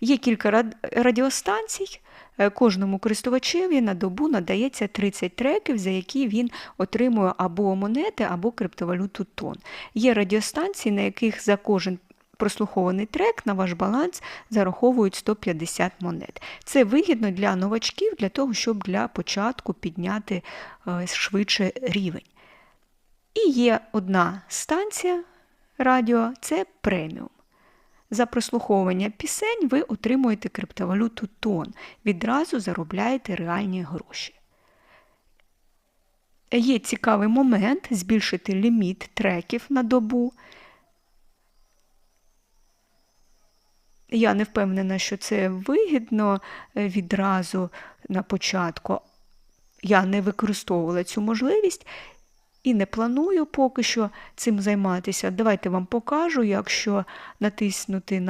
Є кілька радіостанцій. Е, Кожному користувачеві на добу надається 30 треків, за які він отримує або монети, або криптовалюту тон. Є радіостанції, на яких за кожен прослухований трек на ваш баланс зараховують 150 монет. Це вигідно для новачків, для того, щоб для початку підняти е, швидше рівень. І є одна станція радіо це преміум. За прослуховування пісень ви отримуєте криптовалюту тон, відразу заробляєте реальні гроші. Є цікавий момент збільшити ліміт треків на добу. Я не впевнена, що це вигідно е, відразу на початку. Я не використовувала цю можливість і не планую поки що цим займатися. Давайте вам покажу, якщо натиснути на